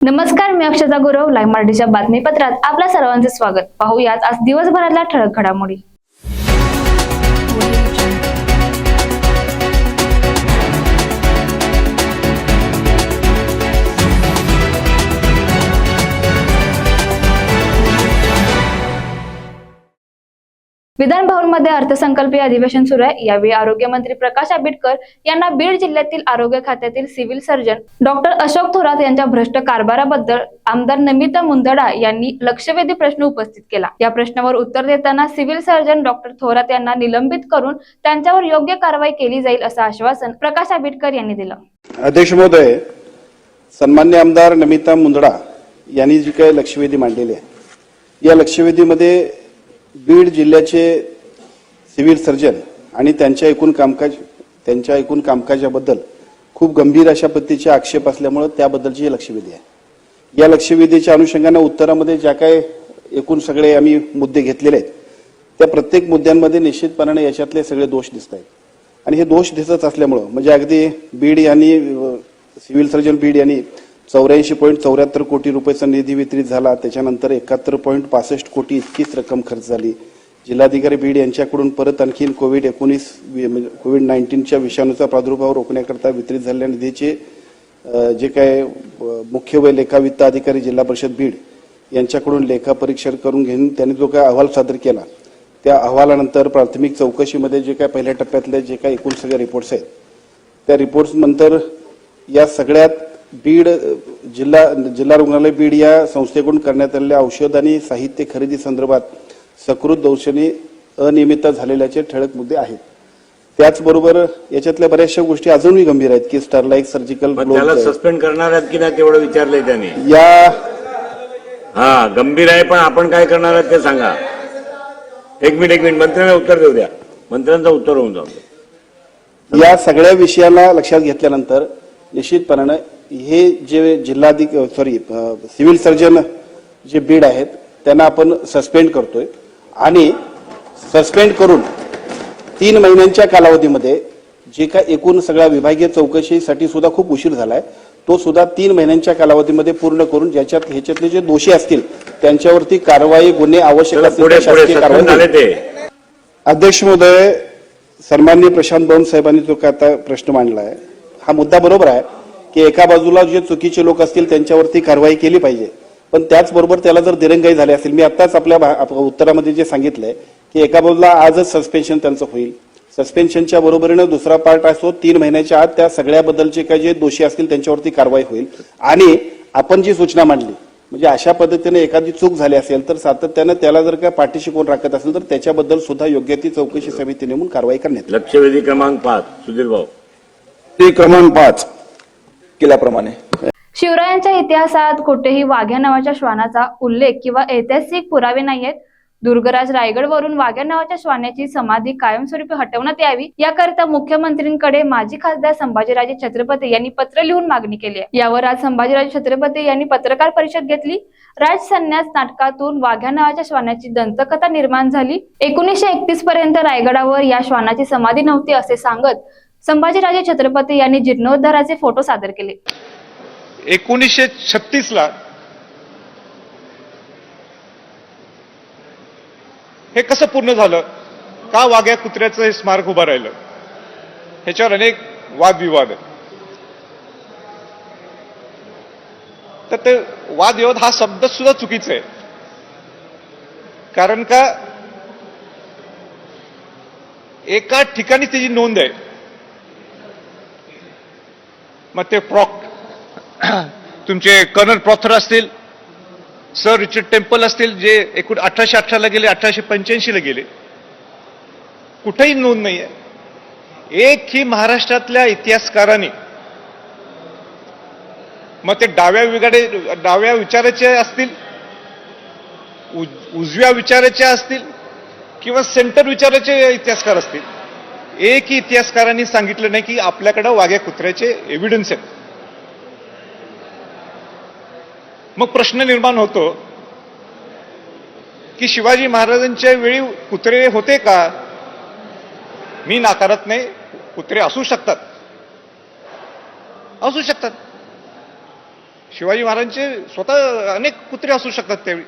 नमस्कार मी अक्षता गुरव लाईव्ह मराठीच्या बातमीपत्रात आपल्या सर्वांचे स्वागत. पाहूयात आज दिवसभरातल्या ठळक घडामोडी. विधान भवनमध्ये अर्थसंकल्पीय अधिवेशन सुरू आहे. यावेळी आरोग्यमंत्री प्रकाश आंबेडकर यांना बीड जिल्ह्यातील आरोग्य खात्यातील civil surgeon doctor Ashok Thorat यांच्या भ्रष्ट कारभाराबद्दल आमदार नमिता मुंदडा यांनी लक्षवेधी प्रश्न उपस्थित केला. या प्रश्नावर उत्तर देताना सिव्हिल सर्जन डॉक्टर थोरात यांना निलंबित करून त्यांच्यावर योग्य कारवाई केली जाईल असं आश्वासन प्रकाश आंबेडकर यांनी दिलं. अध्यक्ष महोदय सन्मान्य आमदार नमिता मुंदडा यांनी जी काही लक्षवेधी मांडलेली आहे या लक्षवेधीमध्ये बीड जिल्ह्याचे सिव्हिल सर्जन आणि त्यांच्या एकूण कामकाज त्यांच्या एकूण कामकाजाबद्दल खूप गंभीर अशा पद्धतीचे आक्षेप असल्यामुळं त्याबद्दलची लक्षवेधी आहे. या लक्षवेधीच्या अनुषंगानं उत्तरामध्ये ज्या काय एकूण सगळे आम्ही मुद्दे घेतलेले आहेत त्या प्रत्येक मुद्द्यांमध्ये निश्चितपणाने याच्यातले सगळे दोष दिसत आहेत. आणि हे दोष दिसत असल्यामुळं म्हणजे अगदी बीड यांनी सिव्हिल सर्जन बीड यांनी चौऱ्याऐंशी पॉईंट चौऱ्याहत्तर कोटी रुपयाचा निधी वितरित झाला. त्याच्यानंतर एकाहत्तर पॉईंट पासष्ट कोटी इतकीच रक्कम खर्च झाली. जिल्हाधिकारी बीड यांच्याकडून परत आणखीन कोविड एकोणीस म्हणजे कोविड नाईन्टीनच्या विषाणूचा प्रादुर्भाव रोखण्याकरता वितरित झालेल्या निधीचे जे काय मुख्य व लेखा वित्त अधिकारी जिल्हा परिषद बीड यांच्याकडून लेखा परीक्षण करून घेऊन त्यांनी जो काय अहवाल सादर केला त्या अहवालानंतर प्राथमिक चौकशीमध्ये जे काय पहिल्या टप्प्यातले जे काय एकूण सगळे रिपोर्ट्स आहेत त्या रिपोर्ट्सनंतर या सगळ्यात बीड जिल्हा जिल्हा रुग्णालय बीड या संस्थेकडून करण्यात आलेल्या औषध आणि साहित्य खरेदी संदर्भात सकृत दौषणी अनियमितता झालेल्याचे ठळक मुद्दे आहेत. त्याचबरोबर याच्यातल्या बऱ्याचशा गोष्टी अजूनही गंभीर आहेत की स्टरलाईक सर्जिकल त्याला सस्पेंड करणार आहेत की नाही तेवढं विचारलंय त्यांनी. या हा गंभीर आहे पण आपण काय करणार आहात ते सांगा. एक मिनिट एक मिनिट मंत्र्यांना उत्तर देऊ द्या. मंत्र्यांचं उत्तर होऊन जाऊ. या सगळ्या विषयाला लक्षात घेतल्यानंतर निश्चितपणानं हे जे जिल्हाधिक सॉरी सिव्हिल सर्जन जे बीड आहेत त्यांना आपण सस्पेंड करतोय. आणि सस्पेंड करून तीन महिन्यांच्या कालावधीमध्ये जे काय एकूण सगळ्या विभागीय चौकशीसाठी सुद्धा खूप उशीर झालाय तो सुद्धा तीन महिन्यांच्या कालावधीमध्ये पूर्ण करून ज्याच्यात ह्याच्यातले जे दोषी असतील त्यांच्यावरती कारवाई गुन्हे आवश्यक असतील अध्यक्ष महोदय सन्मान्य प्रशांत बन साहेबांनी जो काय आता प्रश्न मांडला आहे हा मुद्दा बरोबर आहे. की एका बाजूला जे चुकीचे लोक असतील त्यांच्यावरती कारवाई केली पाहिजे. पण त्याचबरोबर त्याला जर दिरंगाई झाली असेल मी आत्ताच आपल्या उत्तरामध्ये जे सांगितलंय की एका बाजूला आजच सस्पेन्शन त्यांचं होईल. सस्पेन्शनच्या बरोबरीनं दुसरा पार्ट असतो तीन महिन्याच्या आत त्या सगळ्याबद्दलचे काही जे दोषी असतील त्यांच्यावरती कारवाई होईल. आणि आपण जी सूचना मांडली म्हणजे अशा पद्धतीने एखादी चूक झाली असेल तर सातत्यानं त्याला जर काय पाठीशी कोण राखत असेल तर त्याच्याबद्दल सुद्धा योग्य ती चौकशी समिती नेमून कारवाई करण्यात. लक्षवेधी क्रमांक पाच सुधीर भाऊ ते क्रमांक पाच. केल्याप्रमाणे. शिवरायांच्या इतिहासात कुठेही वाघ्या नावाच्या श्वानाचा उल्लेख किंवा ऐतिहासिक पुरावे नाहीयेत. दुर्गराज रायगडवरून वाघ्या नावाच्या श्वानाची समाधी कायमस्वरूपी हटवण्यात यावी याकरिता मुख्यमंत्रींकडे माजी खासदार संभाजीराजे छत्रपती यांनी पत्र लिहून मागणी केली आहे. यावर आज संभाजीराजे छत्रपती यांनी पत्रकार परिषद घेतली. राज संन्यास नाटकातून वाघ्या नावाच्या श्वानाची दंतकथा निर्माण झाली. एकोणीसशे एकतीस पर्यंत रायगडावर या श्वानाची समाधी नव्हती असे सांगत संभाजीराजे छत्रपती यांनी जीर्णोद्धाराचे फोटो सादर केले. एकोणीसशे छत्तीस ला हे कसं पूर्ण झालं? का वाघ्या कुत्र्याचं हे स्मारक उभं राहिलं? ह्याच्यावर अनेक वादविवाद तर ते वादविवाद हा शब्द सुद्धा चुकीचा आहे. कारण का एका ठिकाणी त्याची नोंद आहे. मग ते प्रॉक तुमचे कर्नल प्रॉथर असतील सर रिचर्ड टेम्पल असतील जे एकूण अठराशे अठराला गेले अठराशे पंच्याऐंशीला गेले. कुठेही नोंद नाही आहे एक ही महाराष्ट्रातल्या इतिहासकाराने मग ते डाव्या विगाडे डाव्या विचाराचे असतील उज- उजव्या विचाराचे असतील किंवा सेंटर विचाराचे इतिहासकार असतील. एक इतिहासकारांनी सांगितलं नाही की आपल्याकडं वाघ्या कुत्र्याचे एव्हिडन्स आहेत. मग प्रश्न निर्माण होतो की शिवाजी महाराजांच्या वेळी कुत्रे होते का? मी नाकारत नाही कुत्रे असू शकतात. असू शकतात. शिवाजी महाराजांचे स्वतः अनेक कुत्रे असू शकतात त्यावेळी.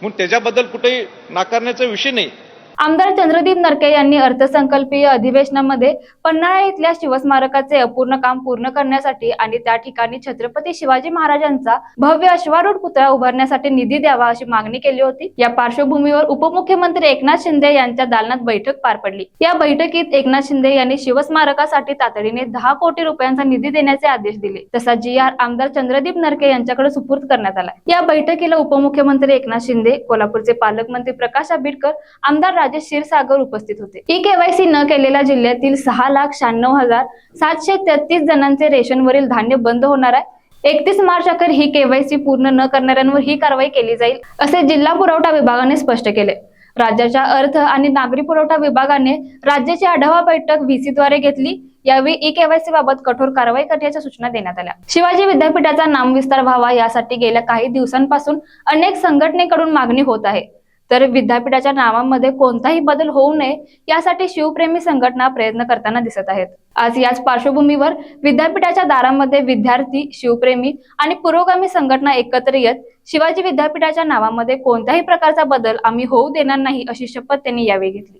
म्हणून त्याच्याबद्दल कुठेही नाकारण्याचा विषय नाही. आमदार चंद्रदीप नरके यांनी अर्थसंकल्पीय अधिवेशनामध्ये पन्हाळा इथल्या शिवस्मारकाचे अपूर्ण काम पूर्ण करण्यासाठी आणि त्या ठिकाणी छत्रपती शिवाजी महाराजांचा भव्य अश्वारूढ पुतळा उभारण्यासाठी निधी द्यावा अशी मागणी केली होती. या पार्श्वभूमीवर उपमुख्यमंत्री एकनाथ शिंदे यांच्या दालनात बैठक पार पडली. या बैठकीत एकनाथ शिंदे यांनी शिवस्मारकासाठी तातडीने दहा कोटी रुपयांचा निधी देण्याचे आदेश दिले. तसा जी आर आमदार चंद्रदीप नरके यांच्याकडे सुपूर्द करण्यात आला या बैठकीला उपमुख्यमंत्री एकनाथ शिंदे कोल्हापूरचे पालकमंत्री प्रकाश आंबेडकर आमदार राजेश क्षीरसागर उपस्थित होते. ई केवायसी न केलेल्या जिल्ह्यातील सहा लाख शहाण्णव हजार सातशे तेहतीस जणांचे रेशनवरील धान्य बंद होणार आहे. एकतीस मार्च अखेर ही केवायसी पूर्ण न करणाऱ्यांवर ही कारवाई केली जाईल असे जिल्हा पुरवठा विभागाने स्पष्ट केले. राज्याच्या अर्थ आणि नागरी पुरवठा विभागाने राज्याची आढावा बैठक व्हीसी द्वारे घेतली. यावेळी ई केवायसी बाबत कठोर कारवाई करण्याच्या सूचना देण्यात आल्या. शिवाजी विद्यापीठाचा नामविस्तार व्हावा यासाठी गेल्या काही दिवसांपासून अनेक संघटनेकडून मागणी होत आहे. तर विद्यापीठाच्या नावामध्ये कोणताही बदल होऊ नये यासाठी शिवप्रेमी संघटना प्रयत्न करताना दिसत आहेत. आज याच पार्श्वभूमीवर विद्यापीठाच्या दारामध्ये विद्यार्थी शिवप्रेमी आणि पुरोगामी संघटना एकत्र येत शिवाजी विद्यापीठाच्या नावामध्ये कोणत्याही प्रकारचा बदल आम्ही होऊ देणार नाही अशी शपथ त्यांनी यावेळी घेतली.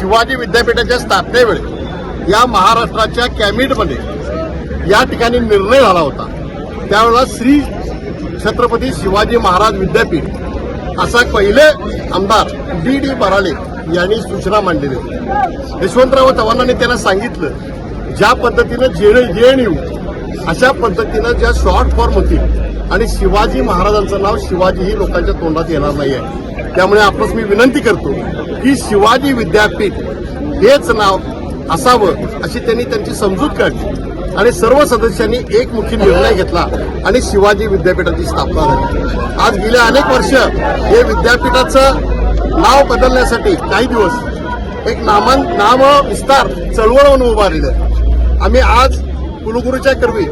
शिवाजी विद्यापीठाच्या स्थापनेवेळी या महाराष्ट्राच्या कॅबिनेटमध्ये या ठिकाणी निर्णय झाला होता. त्यावेळेला श्री छत्रपती शिवाजी महाराज विद्यापीठ असा पहिले आमदार डी डी बराले यांनी सूचना मांडलेली होती. यशवंतराव चव्हाणांनी त्यांना सांगितलं ज्या पद्धतीनं जे जेएनयू अशा पद्धतीनं ज्या शॉर्ट फॉर्म होतील आणि शिवाजी महाराजांचं नाव शिवाजी ही लोकांच्या तोंडात येणार नाही आहे त्यामुळे आपणास मी विनंती करतो की शिवाजी विद्यापीठ हेच नाव असावं अशी त्यांनी त्यांची समजूत काढली. आणि सर्व सदस्यांनी एकमुखी निर्णय घेतला आणि शिवाजी विद्यापीठाची स्थापना झाली. आज गेल्या अनेक वर्ष हे विद्यापीठाचं नाव बदलण्यासाठी काही दिवस एक नामान नाम विस्तार चळवळ म्हणून उभारलेलं आम्ही आज कुलगुरूच्या कर्वी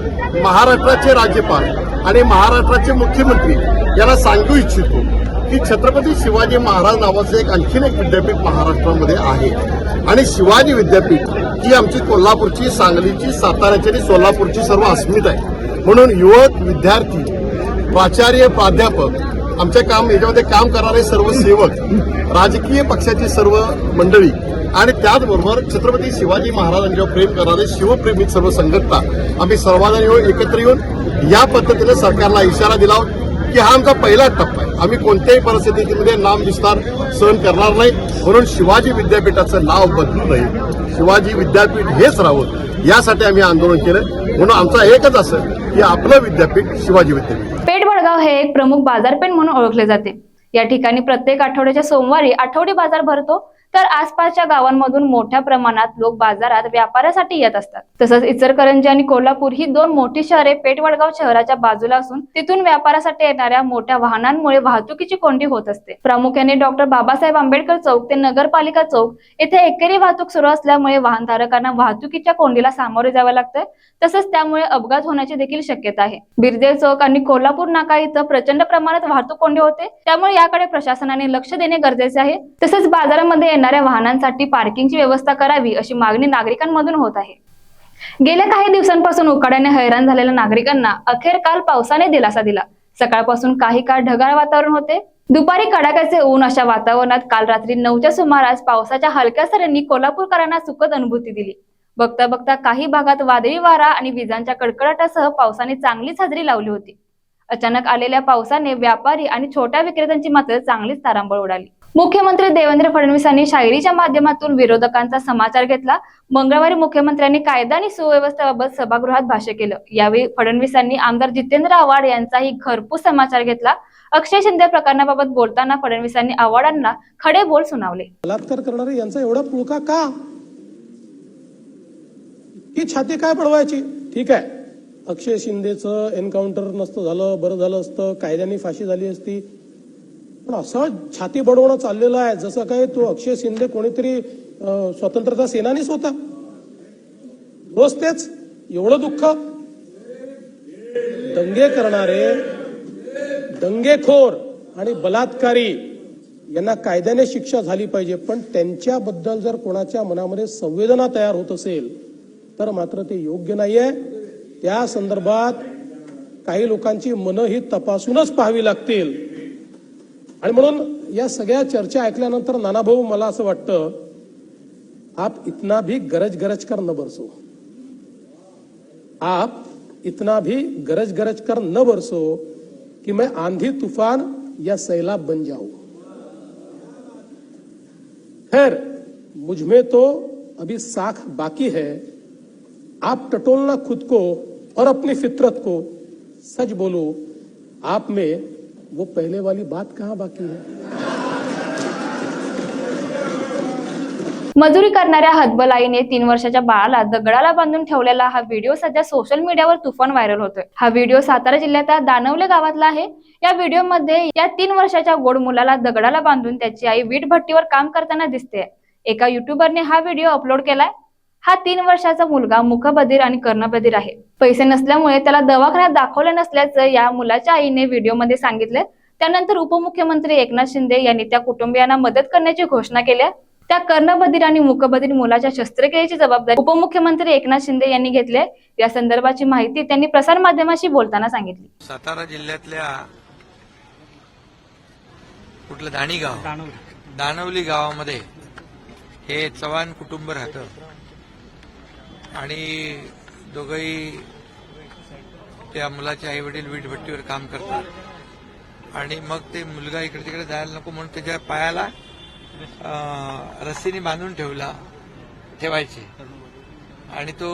महाराष्ट्राचे राज्यपाल आणि महाराष्ट्राचे मुख्यमंत्री यांना सांगू इच्छितो. की छत्रपती शिवाजी महाराज नावाचं एक आणखीन एक विद्यापीठ महाराष्ट्रामध्ये आहे. आणि शिवाजी विद्यापीठ ही आमची कोल्हापूरची सांगलीची साताऱ्याची आणि सोलापूरची सर्व अस्मिता आहे. म्हणून युवक विद्यार्थी प्राचार्य प्राध्यापक आमच्या काम याच्यामध्ये काम करणारे सर्व सेवक राजकीय पक्षाची सर्व मंडळी आणि त्याचबरोबर छत्रपती शिवाजी महाराजांच्यावर प्रेम करणारे शिवप्रेमी सर्व संघटना आम्ही सर्वांना येऊन एकत्र येऊन या पद्धतीने सरकारला इशारा दिला. की हा आमचा पहिला टप्पा आहे. आम्ही कोणत्याही परिस्थितीमध्ये नाम विस्तार सहन करणार नाही. म्हणून शिवाजी विद्यापीठाचं नाव बदलू नये. शिवाजी विद्यापीठ हेच राहावं. यासाठी आम्ही आंदोलन केलं म्हणून आमचा एकच असं की आपलं विद्यापीठ शिवाजी विद्यापीठ. पेठ वडगाव हे एक प्रमुख बाजारपेठ म्हणून ओळखले जाते. या ठिकाणी प्रत्येक आठवड्याच्या सोमवारी आठवडी बाजार भरतो. तर आसपासच्या गावांमधून मोठ्या प्रमाणात लोक बाजारात व्यापारासाठी येत असतात. तसंच इचलकरंजी आणि कोल्हापूर ही दोन मोठी शहरे पेठवडगाव शहराच्या बाजूला असून तिथून व्यापारासाठी येणाऱ्या मोठ्या वाहनांमुळे वाहतुकीची कोंडी होत असते. प्रामुख्याने डॉक्टर बाबासाहेब आंबेडकर चौक ते नगरपालिका चौक येथे एकेरी वाहतूक सुरू असल्यामुळे वाहनधारकांना वाहतुकीच्या कोंडीला सामोरे जावे लागते. तसंच त्यामुळे अपघात होण्याची देखील शक्यता आहे. बिरदेव चौक आणि कोल्हापूर नाका इथं प्रचंड प्रमाणात वाहतूक कोंडी होते. त्यामुळे याकडे प्रशासनाने लक्ष देणे गरजेचे आहे. तसेच बाजारामध्ये येणार येणाऱ्या वाहनांसाठी पार्किंगची व्यवस्था करावी अशी मागणी नागरिकांमधून होत आहे. गेल्या काही दिवसांपासून उकाड्याने हैराण झालेल्या नागरिकांना अखेर काल पावसाने दिलासा दिला. सकाळपासून काही काळ ढगाळ वातावरण होते. दुपारी कडाक्याचे ऊन अशा वातावरणात काल रात्री नऊच्या सुमारास पावसाच्या हलक्या सरींनी कोल्हापूरकरांना सुखद अनुभूती दिली. बघता बघता काही भागात वादळी वारा आणि विजांच्या कडकडाटासह पावसाने चांगलीच हजेरी लावली होती. अचानक आलेल्या पावसाने व्यापारी आणि छोट्या विक्रेत्यांची मात्र चांगलीच तारांबळ उडाली. मुख्यमंत्री देवेंद्र फडणवीसांनी शायरीच्या माध्यमातून विरोधकांचा समाचार घेतला. मंगळवारी मुख्यमंत्र्यांनी कायदा आणि सुव्यवस्थेबाबत सभागृहात भाष्य केलं. यावेळी फडणवीसांनी आमदार जितेंद्र आव्हाड यांचाही घरपूस समाचार घेतला. अक्षय शिंदे प्रकरणाबाबत बोलताना फडणवीसांनी आव्हाडांना खडे बोल सुनावले. बलात्कार करणारे यांचा एवढा पुळका का? ही छाती काय पडवायची? ठीक आहे. अक्षय शिंदेचं एन्काउंटर नसतं झालं बरं झालं असतं कायद्याने फाशी झाली असती. असं छाती बडवणं चाललेलं आहे. जसं काय तो अक्षय शिंदे कोणीतरी स्वतंत्रता सेनानीच होता. रोज तेच. एवढं दुःख. दंगे करणारे दंगेखोर आणि बलात्कारी यांना कायद्याने शिक्षा झाली पाहिजे. पण त्यांच्याबद्दल जर कोणाच्या मनामध्ये संवेदना तयार होत असेल तर मात्र ते योग्य नाहीये. त्या संदर्भात काही लोकांची मनं ही तपासूनच पाहावी लागतील. आणि या सगळ्या चर्चा ऐकल्यानंतर नानाभाऊ, मला असं वाटतं, आप इतना भी गरज गरज कर न बरसो. आप इतना भी गरज गरज कर न बरसो कि मैं आंधी तूफ़ान या सैलाब बन जाऊँ। खैर, मुझमें तो अभी साख बाकी है। आप टटोलना खुद को और अपनी फितरत को, सच बोलो, आप में वो पहले वाली बात कहाँ बाकी है? मजुरी करणाऱ्या हतबलाईने तीन वर्षाच्या बाळाला दगडाला बांधून ठेवलेला हा व्हिडिओ सध्या सोशल मीडियावर तुफान व्हायरल होतोय. हा व्हिडिओ सातारा जिल्ह्याच्या दानवले गावातला आहे. या व्हिडिओमध्ये या तीन वर्षाच्या गोड मुलाला दगडाला बांधून त्याची आई वीट भट्टीवर काम करताना दिसते एका युट्यूबरने हा व्हिडिओ अपलोड केलाय. हा तीन वर्षाचा मुलगा मुखबधीर आणि कर्णबधीर आहे. पैसे नसल्यामुळे त्याला दवाखान्यात दाखवले नसल्याचं या मुलाच्या आईने व्हिडिओमध्ये सांगितले. त्यानंतर उपमुख्यमंत्री एकनाथ शिंदे यांनी त्या कुटुंबियांना मदत करण्याची घोषणा केल्या. त्या कर्णबधीर आणि मुखबधीर मुलाच्या शस्त्रक्रियेची जबाबदारी उपमुख्यमंत्री एकनाथ शिंदे यांनी घेतली. या संदर्भाची माहिती त्यांनी प्रसार माध्यमाशी बोलताना सांगितली. सातारा जिल्ह्यातल्या कुठलं दाणी गाव दानवली गावामध्ये हे चव्हाण कुटुंब राहतं. आणि दोघंही त्या मुलाचे आई वडील वीटभट्टीवर काम करतात. आणि मग ते मुलगा इकडे तिकडे जायला नको म्हणून त्याच्या पायाला रस्सीने बांधून ठेवला ठेवायचे. आणि तो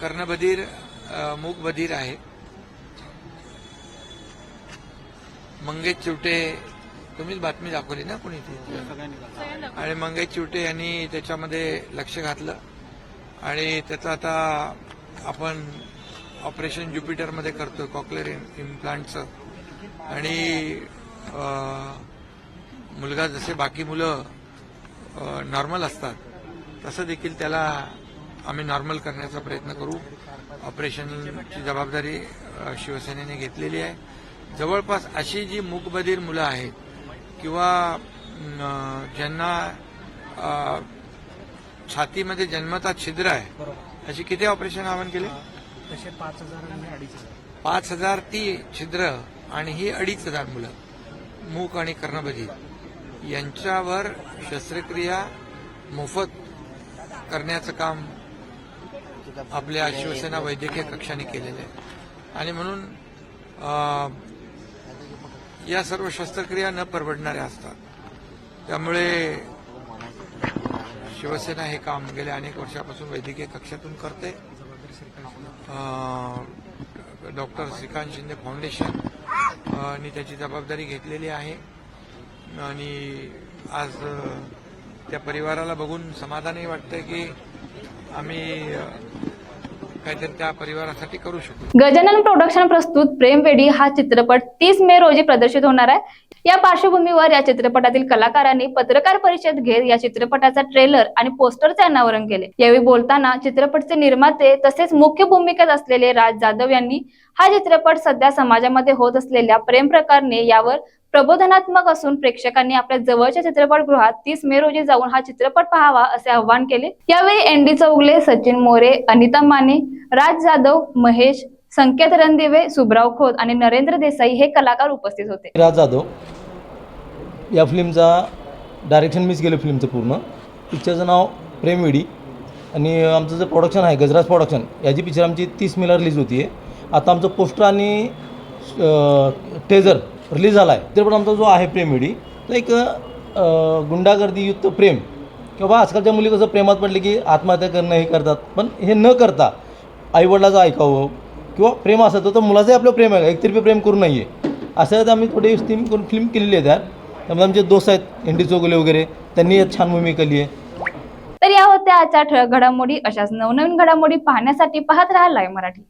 कर्णबधीर मूकबधीर आहे. मंगेश चिवटे तुम्हीच बातमी दाखवली ना कोणी ती? आणि मंगेश चिवटे यांनी त्याच्यामध्ये लक्ष घातलं. आणि त्याचं आता आपण ऑपरेशन ज्युपिटरमध्ये करतोय कॉकलेर इम्प्लांटचं. आणि मुलगा जसे बाकी मुलं नॉर्मल असतात तसं देखील त्याला आम्ही नॉर्मल करण्याचा प्रयत्न करू. ऑपरेशनची जबाबदारी शिवसेनेने घेतलेली आहे. जवळपास अशी जी मूकबधीर मुलं आहेत किंवा ज्यांना छातीमध्ये जन्मता छिद्र आहे. अशी किती ऑपरेशन आवाहन केले? पाच हजार ती छिद्र आणि ही अडीच हजार मुलं मूक आणि कर्णबधीर यांच्यावर शस्त्रक्रिया मोफत करण्याचं काम आपल्या शिवसेना वैद्यकीय कक्षाने केलेलं आहे. आणि म्हणून या सर्व शस्त्रक्रिया न परवडणाऱ्या असतात. त्यामुळे शिवसेना हे काम गेल्या अनेक वर्षापासून वैद्यकीय कक्षातून करते. डॉक्टर श्रीकांत शिंदे फाउंडेशन आणि नी त्याची जबाबदारी घेतलेली आहे. आणि आज त्या परिवाराला बघून समाधानही वाटतं की आम्ही काहीतरी त्या परिवारासाठी करू शकतो गजानन प्रोडक्शन प्रस्तुत प्रेमवेडी हा चित्रपट तीस मे रोजी प्रदर्शित होणार आहे. या पार्श्वभूमीवर या चित्रपटातील कलाकारांनी पत्रकार परिषद घेत या चित्रपटाचा ट्रेलर आणि पोस्टरचे अनावरण केले. यावेळी बोलताना चित्रपटचे निर्माते तसेच मुख्य भूमिकेत असलेले राज जाधव यांनी हा चित्रपट सध्या समाजामध्ये होत असलेल्या प्रेम प्रकारने यावर प्रबोधनात्मक असून प्रेक्षकांनी आपल्या जवळच्या चित्रपटगृहात तीस मे रोजी जाऊन हा चित्रपट पाहावा असे आवाहन केले. यावेळी एन डी चौगले सचिन मोरे अनिता माने राज जाधव महेश संकेत रणदिवे सुब्राव खोत आणि नरेंद्र देसाई हे कलाकार उपस्थित होते. राज जाधव या फिल्मचा डायरेक्शन मीच केलं फिल्मचं पूर्ण. पिक्चरचं नाव प्रेमवेडी आणि आमचं जे प्रोडक्शन आहे गजराज प्रोडक्शन याची पिक्चर आमची तीस मेला रिलीज होती आहे आता आमचं पोस्टर आणि टेझर रिलीज झाला आहे ते पण आमचा जो आहे प्रेमवेडी तो एक गुंडागर्दी गुंडागर्दीयुक्त प्रेम. किंवा आजकालच्या मुली कसं प्रेमात पडले की आत्महत्या करणं हे करतात. पण हे न करता आईवडिलाचं ऐकावं किंवा प्रेम असतं तर मुलाचंही आपलं प्रेम आहे. एकतर्फी प्रेम करू नाही आहे असं आम्ही थोडी थीम करून फिल्म केलेली आहे त्यात त्यामुळे आमचे दोस्त आहेत हिंडी चोगले वगैरे त्यांनी छान भूमिका केली आहे. तर या होत्या आजच्या ठळक घडामोडी. अशाच नवनवीन घडामोडी पाहण्यासाठी पाहत राहा लाईव्ह मराठी.